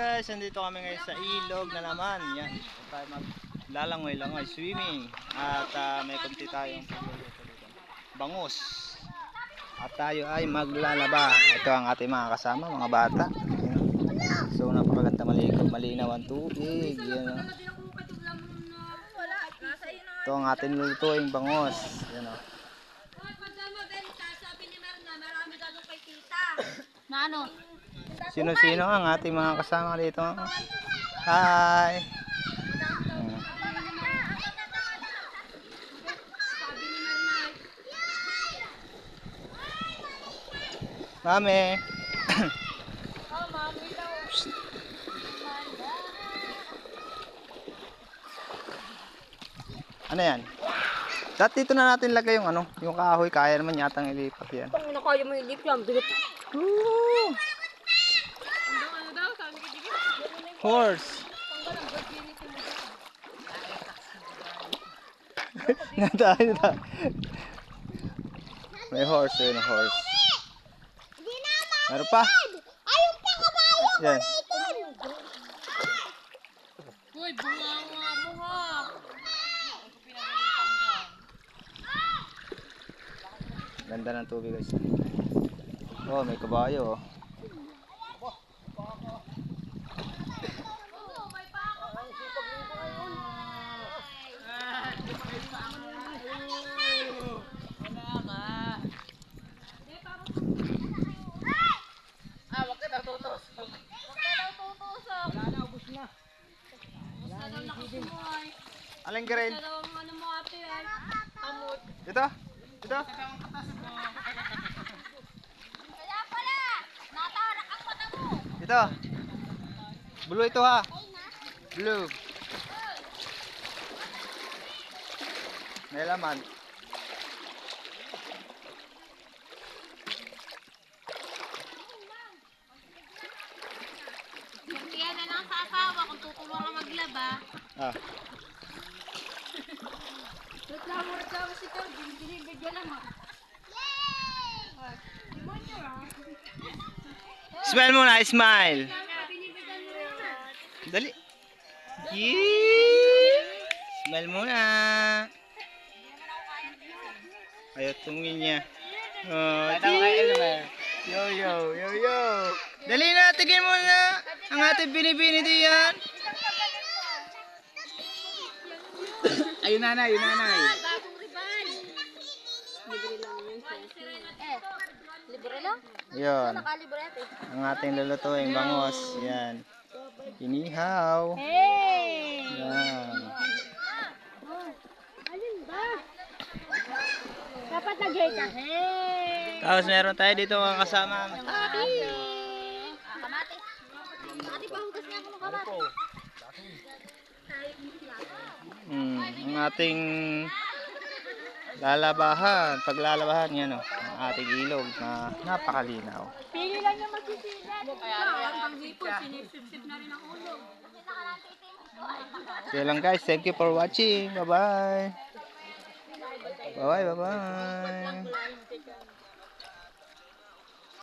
Guys, nandito kami ngayon sa ilog na naman. Yan. Tayo maglalangoy-langoy, swimming. At ah, may kunti tayong. Bangus. At tayo ay maglalaba. Ito ang ating mga kasama, mga bata. So napakaganda maligo, malinaw ang tubig. Yan. oh. Ito ang ating lulutuing bangus. Yan oh. Na ano? Sino-sino ang ating mga kasama dito? Hi! Mami! ano yan? Dati dito na natin lagay yung ano, yung kahoy, kaya naman yatang ilipat yan. Pag nakaya mo yung lip yan, bigat. Woo! Horse. Natahan na. May horse yun, horse. Meron pa? Ayun pa kabayo! Yan. Uy, bunga nga mo ha. Ganda ng tubig guys. Oh, may kabayo. oh. Ah, wag ka na tutusok. Wag ka na tutusok. Wala na, ubus na. Ubus na daw lakas mo ay. Aling green? Ano mo ate ay. Amot. Dito? Dito? Kaya pala, natarak ang mata mo. Dito. Blue ito ha. Blue. May laman. Kaya na lang sa asawa kung tutulungan maglaba. Ah. Reklamo, reklamo si Carl. Binibigyan ha. Yay! Demonyo ah. Smile muna, smile. Binibigyan mo na. Dali. Yee! Smile muna. Ayaw tumingin niya. Oh, yo, yo, yo, yo. Dali na, tigil mo na. Ang ating binibini diyan. Ayun nanay, ayun nanay. Bagong riban. Libre lang yun. Eh, libre lang? Yun. Nakalibre ate. Ang ating lulutuing bangos. Yan. Inihaw. Hey! Yan. Alin ba? Dapat lagay ka. Hey! Tapos meron tayo dito mga kasama. Kamati. Ah, kamati. Kamati pa hugas niya ako ng kamati. Hmm, ang ating lalabahan, paglalabahan yan oh, ang ating ilog na napakalinaw. Pili lang yung magsisilat. Kaya ang hipon, sinisip-sip na rin ang ulo. Kaya lang guys, thank you for watching. Bye-bye. Bye-bye, bye-bye.